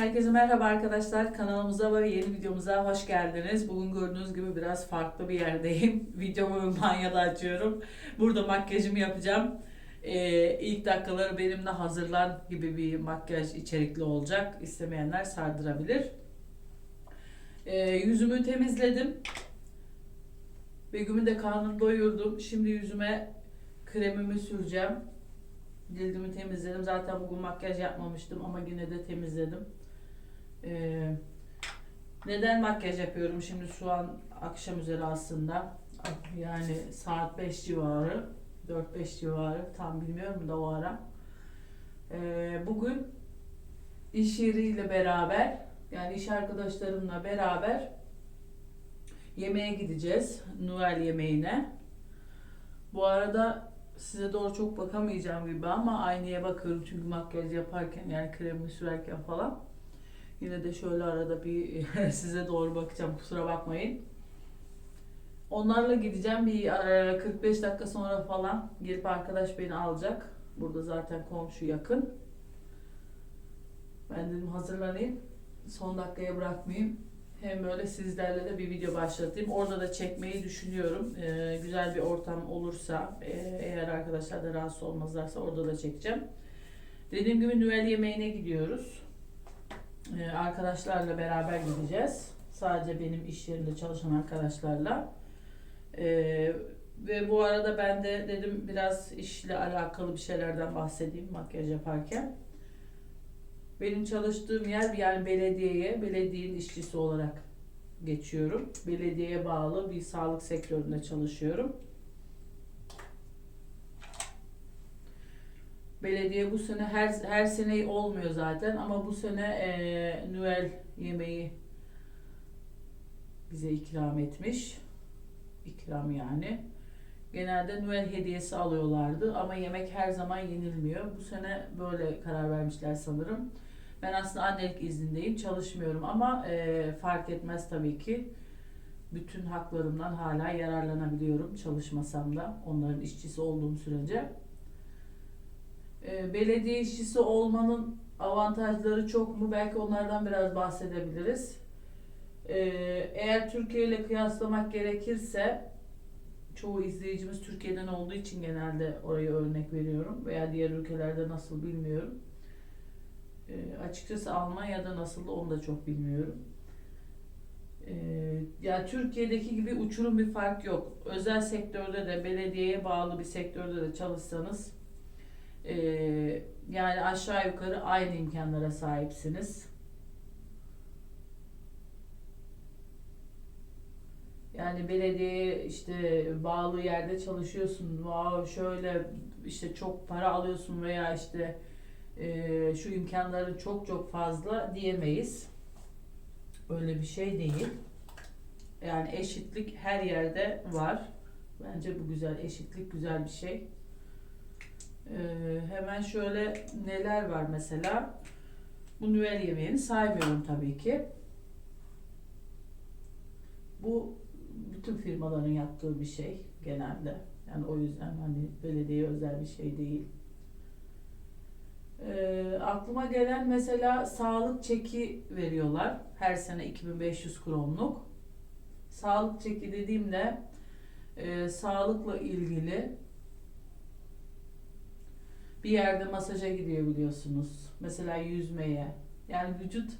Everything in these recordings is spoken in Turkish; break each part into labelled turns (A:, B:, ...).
A: Herkese merhaba arkadaşlar. Kanalımıza ve yeni videomuza hoş geldiniz. Bugün gördüğünüz gibi biraz farklı bir yerdeyim. Videomu banyoda açıyorum. Burada makyajımı yapacağım. Ee, ilk dakikaları benimle hazırlan gibi bir makyaj içerikli olacak. İstemeyenler sardırabilir. Ee, yüzümü temizledim. Begüm'ün de karnını doyurdum. Şimdi yüzüme kremimi süreceğim. Cildimi temizledim. Zaten bugün makyaj yapmamıştım ama yine de temizledim. Ee, neden makyaj yapıyorum? Şimdi şu an akşam üzeri aslında. Yani saat 5 civarı. 4-5 civarı. Tam bilmiyorum da o ara. Ee, bugün iş yeriyle beraber yani iş arkadaşlarımla beraber yemeğe gideceğiz. Noel yemeğine. Bu arada size doğru çok bakamayacağım gibi ama aynaya bakıyorum çünkü makyaj yaparken yani kremimi sürerken falan. Yine de şöyle arada bir size doğru bakacağım kusura bakmayın. Onlarla gideceğim bir e, 45 dakika sonra falan gelip arkadaş beni alacak. Burada zaten komşu yakın. Ben dedim hazırlanayım. Son dakikaya bırakmayayım. Hem böyle sizlerle de bir video başlatayım. Orada da çekmeyi düşünüyorum. Ee, güzel bir ortam olursa, e, eğer arkadaşlar da rahatsız olmazlarsa orada da çekeceğim. Dediğim gibi Noel yemeğine gidiyoruz. Ee, arkadaşlarla beraber gideceğiz. Sadece benim iş yerinde çalışan arkadaşlarla. Ee, ve bu arada ben de dedim biraz işle alakalı bir şeylerden bahsedeyim makyaj yaparken. Benim çalıştığım yer yani belediyeye, belediyenin işçisi olarak geçiyorum. Belediyeye bağlı bir sağlık sektöründe çalışıyorum. Belediye bu sene her her sene olmuyor zaten ama bu sene eee Noel yemeği bize ikram etmiş. İkram yani. Genelde Noel hediyesi alıyorlardı ama yemek her zaman yenilmiyor. Bu sene böyle karar vermişler sanırım. Ben aslında annelik iznindeyim, çalışmıyorum ama e, fark etmez tabii ki. Bütün haklarımdan hala yararlanabiliyorum çalışmasam da onların işçisi olduğum sürece. E, belediye işçisi olmanın avantajları çok mu? Belki onlardan biraz bahsedebiliriz. E, eğer Türkiye ile kıyaslamak gerekirse çoğu izleyicimiz Türkiye'den olduğu için genelde oraya örnek veriyorum veya diğer ülkelerde nasıl bilmiyorum. E, açıkçası Almanya'da nasıl onu da çok bilmiyorum. E, ya Türkiye'deki gibi uçurum bir fark yok. Özel sektörde de belediyeye bağlı bir sektörde de çalışsanız e, yani aşağı yukarı aynı imkanlara sahipsiniz. Yani belediyeye işte bağlı yerde çalışıyorsun. Wow, şöyle işte çok para alıyorsun veya işte e, şu imkanları çok çok fazla diyemeyiz. Öyle bir şey değil. Yani eşitlik her yerde var. Bence bu güzel. Eşitlik güzel bir şey. Ee, hemen şöyle neler var mesela. Bu Noel yemeğini saymıyorum tabii ki. Bu bütün firmaların yaptığı bir şey genelde. Yani o yüzden hani belediye özel bir şey değil. Ee, aklıma gelen mesela sağlık çeki veriyorlar. Her sene 2500 kronluk. Sağlık çeki dediğimde e, sağlıkla ilgili bir yerde masaja gidiyor biliyorsunuz. Mesela yüzmeye. Yani vücut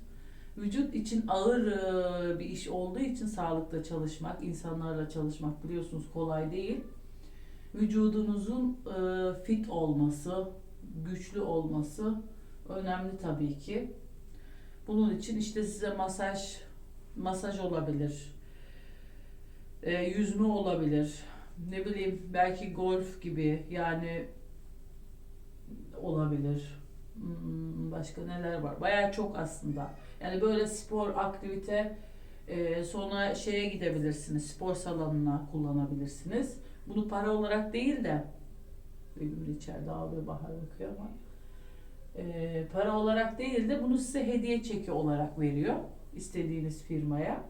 A: vücut için ağır e, bir iş olduğu için sağlıkta çalışmak, insanlarla çalışmak biliyorsunuz kolay değil. Vücudunuzun e, fit olması, güçlü olması önemli tabii ki. Bunun için işte size masaj masaj olabilir. E, yüzme olabilir. Ne bileyim belki golf gibi yani olabilir. Hmm, Başka neler var? Bayağı çok aslında. Yani böyle spor, aktivite e, sonra şeye gidebilirsiniz. Spor salonuna kullanabilirsiniz. Bunu para olarak değil de de içeride ağlıyor Bahar bakıyor ama e, para olarak değil de bunu size hediye çeki olarak veriyor. istediğiniz firmaya.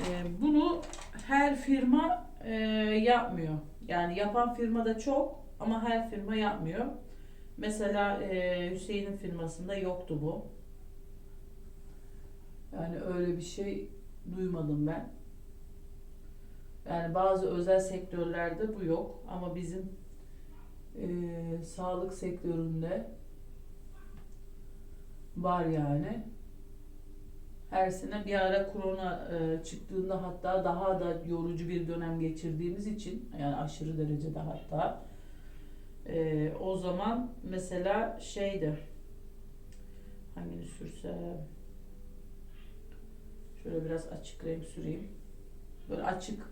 A: E, bunu her firma yapmıyor. Yani yapan firma da çok ama her firma yapmıyor. Mesela e, Hüseyin'in firmasında yoktu bu. Yani öyle bir şey duymadım ben. Yani bazı özel sektörlerde bu yok ama bizim eee, sağlık sektöründe var yani. Her sene bir ara korona eee, çıktığında hatta daha da yorucu bir dönem geçirdiğimiz için yani aşırı derecede hatta eee, o zaman mesela şeydi hangini sürsem şöyle biraz açık renk süreyim. Böyle açık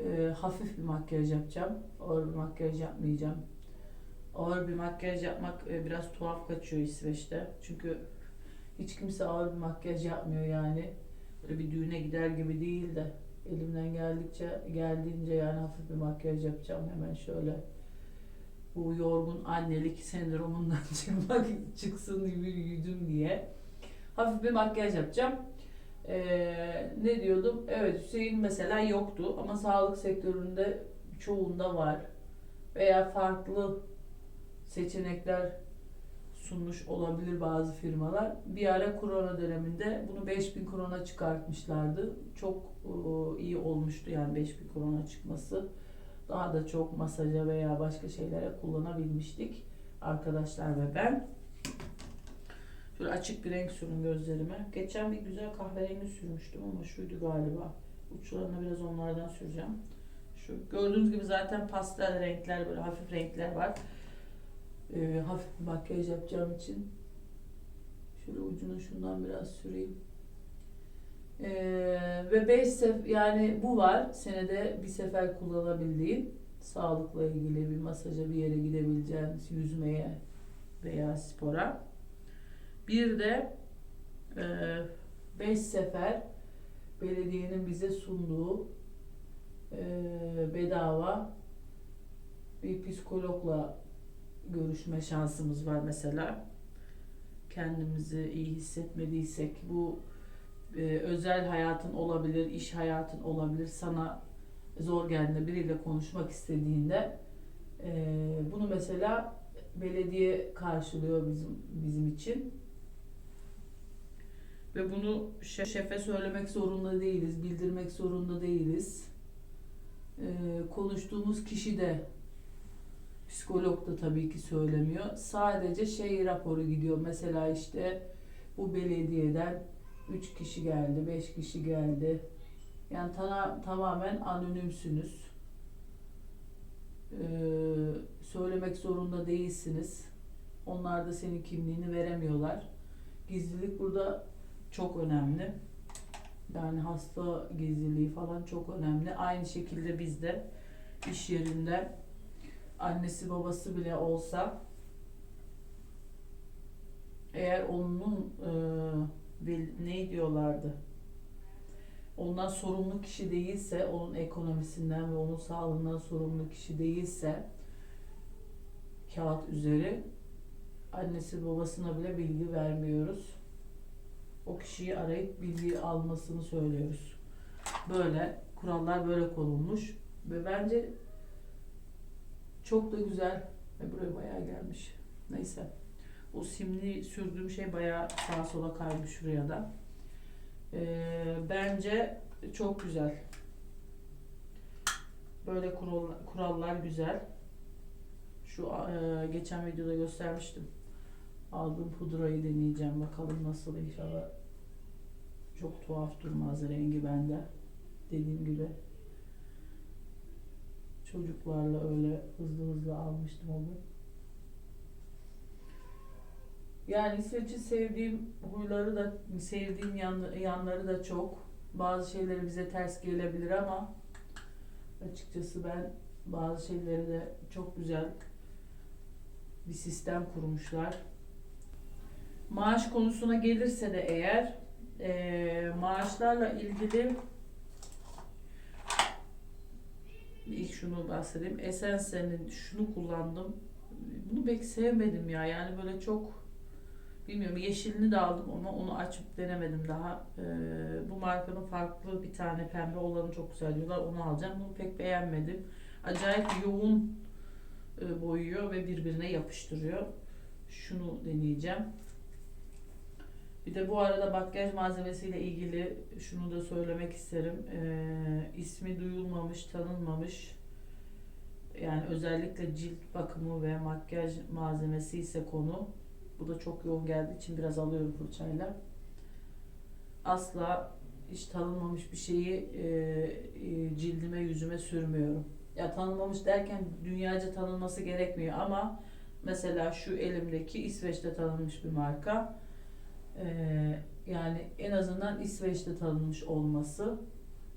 A: e, hafif bir makyaj yapacağım. Ağır bir makyaj yapmayacağım. Ağır bir makyaj yapmak e, biraz tuhaf kaçıyor İsveç'te. Çünkü hiç kimse ağır bir makyaj yapmıyor yani. Böyle bir düğüne gider gibi değil de elimden geldikçe geldiğince yani hafif bir makyaj yapacağım hemen şöyle bu yorgun annelik sendromundan çıkmak çıksın bir yüzüm diye hafif bir makyaj yapacağım. Ee, ne diyordum? Evet Hüseyin mesela yoktu ama sağlık sektöründe çoğunda var. Veya farklı seçenekler sunmuş olabilir bazı firmalar. Bir ara korona döneminde bunu 5000 krona çıkartmışlardı. Çok e, iyi olmuştu yani 5000 krona çıkması. Daha da çok masaja veya başka şeylere kullanabilmiştik arkadaşlar ve ben. Şöyle açık bir renk sürün gözlerime. Geçen bir güzel kahverengi sürmüştüm ama şuydu galiba. Uçlarına biraz onlardan süreceğim. Şu gördüğünüz gibi zaten pastel renkler böyle hafif renkler var. Ee, hafif makyaj yapacağım için. Şöyle ucuna şundan biraz süreyim. Ee, ve 5 sef yani bu var senede bir sefer kullanabildiğin sağlıkla ilgili bir masaja bir yere gidebileceğin yüzmeye veya spora. Bir de 5 sefer belediyenin bize sunduğu e, bedava bir psikologla görüşme şansımız var mesela. Kendimizi iyi hissetmediysek bu e, özel hayatın olabilir, iş hayatın olabilir. Sana zor geldiğinde biriyle konuşmak istediğinde e, bunu mesela belediye karşılıyor bizim bizim için. Ve bunu şe- şefe söylemek zorunda değiliz, bildirmek zorunda değiliz. Ee, konuştuğumuz kişi de psikolog da tabii ki söylemiyor. Sadece şey raporu gidiyor. Mesela işte bu belediyeden 3 kişi geldi, 5 kişi geldi. Yani tana- tamamen anonimsiniz. Ee, söylemek zorunda değilsiniz. Onlar da senin kimliğini veremiyorlar. Gizlilik burada çok önemli. Yani hasta gizliliği falan çok önemli. Aynı şekilde bizde iş yerinde annesi babası bile olsa eğer onun ne diyorlardı? Ondan sorumlu kişi değilse, onun ekonomisinden ve onun sağlığından sorumlu kişi değilse kağıt üzeri annesi babasına bile bilgi vermiyoruz o kişiyi arayıp bilgi almasını söylüyoruz. Böyle kurallar böyle konulmuş ve bence çok da güzel. Ve buraya bayağı gelmiş. Neyse. O simli sürdüğüm şey bayağı sağa sola kaymış şuraya da. Ee, bence çok güzel. Böyle kural, kurallar güzel. Şu e, geçen videoda göstermiştim. Aldığım pudrayı deneyeceğim. Bakalım nasıl inşallah. Çok tuhaf durmaz rengi bende. Dediğim gibi. Çocuklarla öyle hızlı hızlı almıştım o gün. Yani İsveç'i sevdiğim huyları da sevdiğim yan, yanları da çok. Bazı şeyleri bize ters gelebilir ama açıkçası ben bazı şeyleri de çok güzel bir sistem kurmuşlar. Maaş konusuna gelirse de eğer e, maaşlarla ilgili ilk şunu bahsedeyim. Esensen'in şunu kullandım. Bunu pek sevmedim ya. Yani böyle çok bilmiyorum yeşilini de aldım ama onu açıp denemedim daha. E, bu markanın farklı bir tane pembe olanı çok güzel diyorlar. Onu alacağım. Bunu pek beğenmedim. Acayip yoğun e, boyuyor ve birbirine yapıştırıyor. Şunu deneyeceğim. Bir de bu arada makyaj malzemesiyle ilgili şunu da söylemek isterim. Ee, ismi duyulmamış, tanınmamış. Yani özellikle cilt bakımı ve makyaj malzemesi ise konu. Bu da çok yoğun geldiği için biraz alıyorum fırçayla. Asla hiç tanınmamış bir şeyi e, e, cildime, yüzüme sürmüyorum. Ya tanınmamış derken dünyaca tanınması gerekmiyor ama mesela şu elimdeki İsveç'te tanınmış bir marka. Ee, yani en azından İsveç'te tanınmış olması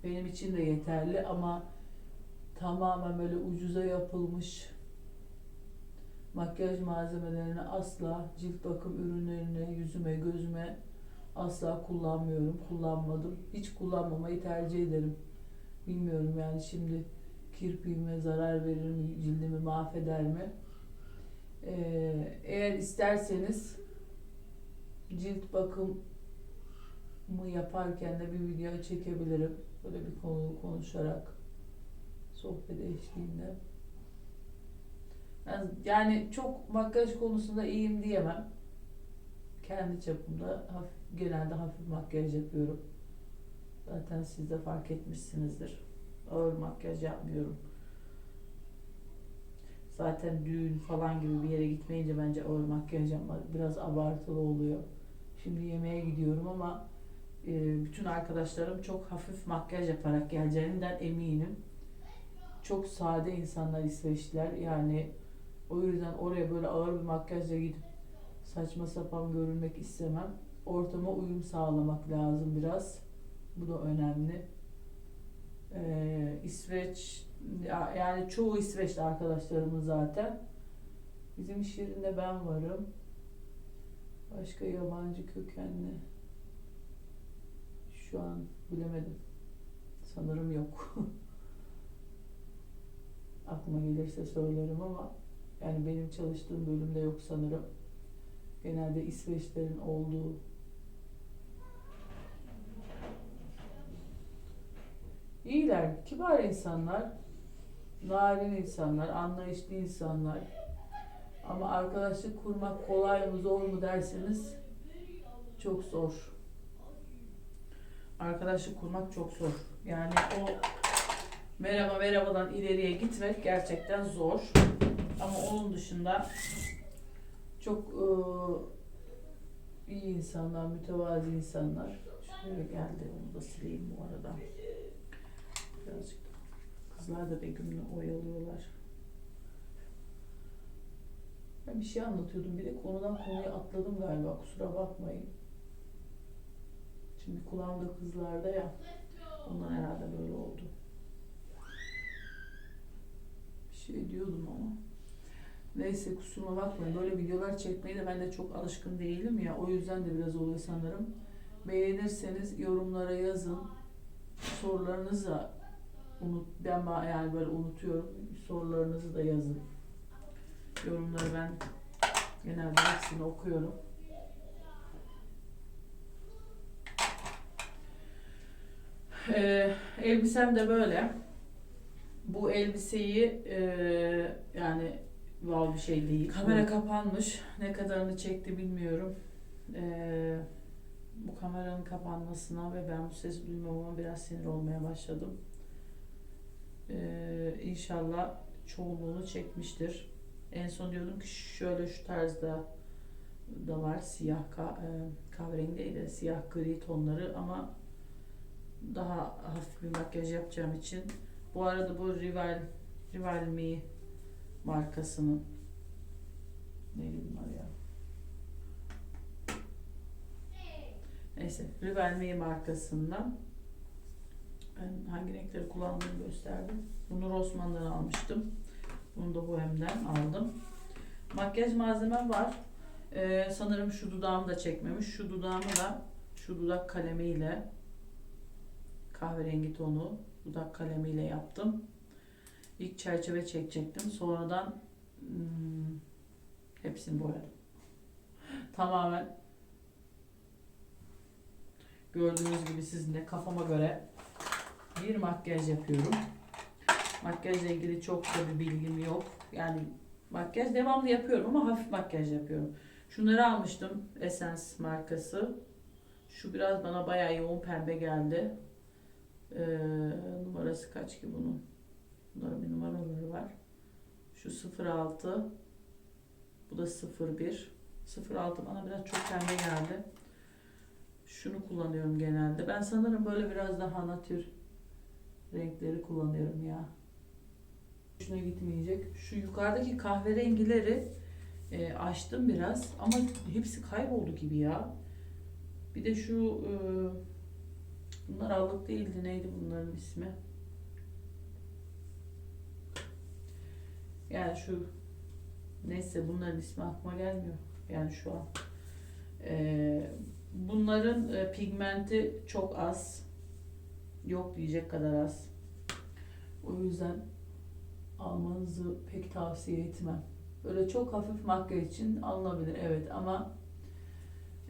A: benim için de yeterli ama tamamen böyle ucuza yapılmış makyaj malzemelerini asla cilt bakım ürünlerine, yüzüme, gözüme asla kullanmıyorum, kullanmadım. Hiç kullanmamayı tercih ederim. Bilmiyorum yani şimdi kirpiğime zarar verir mi, cildimi mahveder mi? Ee, eğer isterseniz cilt bakımı yaparken de bir video çekebilirim. Böyle bir konu konuşarak sohbet eşliğinde. Yani, çok makyaj konusunda iyiyim diyemem. Kendi çapımda hafif, genelde hafif makyaj yapıyorum. Zaten siz de fark etmişsinizdir. Ağır makyaj yapmıyorum. Zaten düğün falan gibi bir yere gitmeyince bence ağır makyaj yapmak biraz abartılı oluyor. Şimdi yemeğe gidiyorum ama e, bütün arkadaşlarım çok hafif makyaj yaparak geleceğinden eminim. Çok sade insanlar İsveçliler. Yani o yüzden oraya böyle ağır bir makyajla gidip saçma sapan görünmek istemem. Ortama uyum sağlamak lazım biraz. Bu da önemli. Ee, İsveç ya- yani çoğu İsveçli arkadaşlarımız zaten. Bizim iş yerinde ben varım. Başka yabancı kökenli şu an bilemedim. Sanırım yok. Aklıma gelirse söylerim ama yani benim çalıştığım bölümde yok sanırım. Genelde İsveçlerin olduğu İyiler, kibar insanlar, narin insanlar, anlayışlı insanlar. Ama arkadaşlık kurmak kolay mı zor mu derseniz çok zor. Arkadaşlık kurmak çok zor. Yani o merhaba merhabadan ileriye gitmek gerçekten zor. Ama onun dışında çok eee, iyi insanlar, mütevazi insanlar. Şöyle geldi, onu da sileyim bu arada. Birazcık kızlar da Begüm'le oyalıyorlar. Ben bir şey anlatıyordum bir de konudan konuya atladım galiba kusura bakmayın. Şimdi kulağımda kızlarda ya. Ondan herhalde böyle oldu. Bir şey diyordum ama. Neyse kusuruma bakmayın. Böyle videolar çekmeye de ben de çok alışkın değilim ya. O yüzden de biraz oluyor sanırım. Beğenirseniz yorumlara yazın. Sorularınızı da unut ben yani böyle unutuyorum. Sorularınızı da yazın. Yorumları ben genelde hepsini okuyorum. Ee, elbisem de böyle. Bu elbiseyi e, yani wow bir şey değil. Kamera kapanmış. Ne kadarını çekti bilmiyorum. Ee, bu kameranın kapanmasına ve ben bu sesi duymamama biraz sinir olmaya başladım. Ee, inşallah çoğunluğunu çekmiştir. En son diyordum ki şöyle şu tarzda da var siyah ka- e, kahverengi değil de siyah gri tonları ama daha hafif bir makyaj yapacağım için bu arada bu Rival Rival Me markasının neydi bunlar ya? Neyse Rival Me markasından ben hangi renkleri kullandığımı gösterdim. Bunu Rossmann'dan almıştım. Bunu da Bohem'den aldım. Makyaj malzemem var. Ee, sanırım şu dudağımı da çekmemiş. Şu dudağımı da şu dudak kalemiyle kahverengi tonu dudak kalemiyle yaptım. İlk çerçeve çekecektim. Sonradan hmm, hepsini boyadım. Tamamen gördüğünüz gibi sizin de kafama göre bir makyaj yapıyorum. Makyajla ilgili çok da bir bilgim yok. Yani makyaj devamlı yapıyorum ama hafif makyaj yapıyorum. Şunları almıştım Essence markası. Şu biraz bana bayağı yoğun pembe geldi. Ee, numarası kaç ki bunun? Bunların bir numaraları var. Şu 06. Bu da 01. 06 bana biraz çok pembe geldi. Şunu kullanıyorum genelde. Ben sanırım böyle biraz daha natür renkleri kullanıyorum ya. Şuna gitmeyecek. Şu yukarıdaki kahverengileri e, açtım biraz ama hepsi kayboldu gibi ya. Bir de şu e, bunlar allık değildi. Neydi bunların ismi? Yani şu neyse bunların ismi aklıma gelmiyor. Yani şu an. E, bunların e, pigmenti çok az. Yok diyecek kadar az. O yüzden almanızı pek tavsiye etmem. Böyle çok hafif makyaj için alınabilir evet ama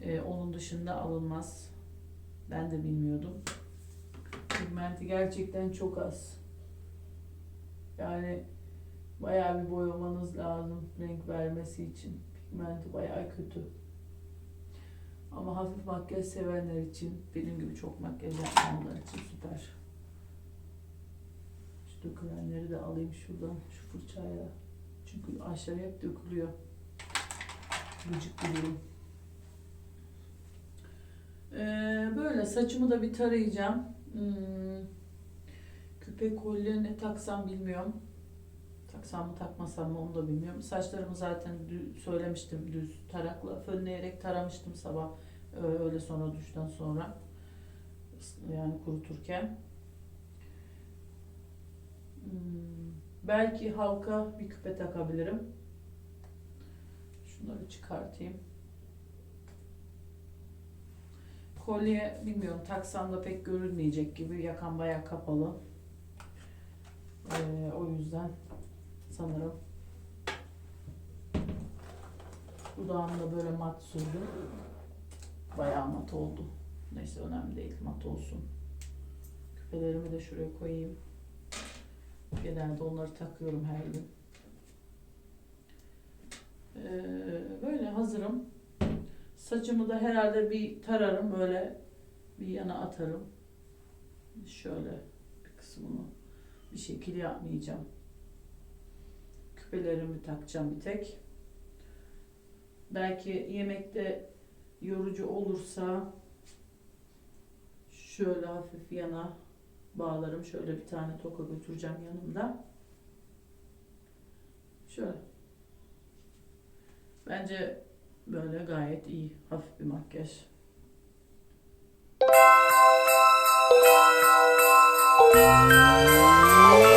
A: e, onun dışında alınmaz. Ben de bilmiyordum. Pigmenti gerçekten çok az. Yani bayağı bir boyamanız lazım renk vermesi için. Pigmenti bayağı kötü. Ama hafif makyaj sevenler için, benim gibi çok makyaj yapmayanlar için süper. Şu dökülenleri de alayım şuradan, şu fırçayla. Çünkü aşağı hep dökülüyor. Gıcık duruyorum. Ee, böyle saçımı da bir tarayacağım. Hmm, küpe kolye ne taksam bilmiyorum. Taksam mı takmasam mı onu da bilmiyorum. Saçlarımı zaten söylemiştim düz tarakla fönleyerek taramıştım sabah Ee, öyle sonra duştan sonra yani kuruturken. Hmm, belki halka bir küpe takabilirim. Şunları çıkartayım. Kolye bilmiyorum taksam da pek görünmeyecek gibi yakan bayağı kapalı. Ee, o yüzden sanırım dudağımda böyle mat sürdüm. Bayağı mat oldu. Neyse önemli değil mat olsun. Küpelerimi de şuraya koyayım. Genelde onları takıyorum her gün. Ee, böyle hazırım. Saçımı da herhalde bir tararım böyle bir yana atarım. Şöyle bir kısmını bir şekil yapmayacağım küpelerimi takacağım bir tek. Belki yemekte yorucu olursa şöyle hafif yana bağlarım. Şöyle bir tane toka götüreceğim yanımda. Şöyle. Bence böyle gayet iyi. Hafif bir makyaj. Thank you.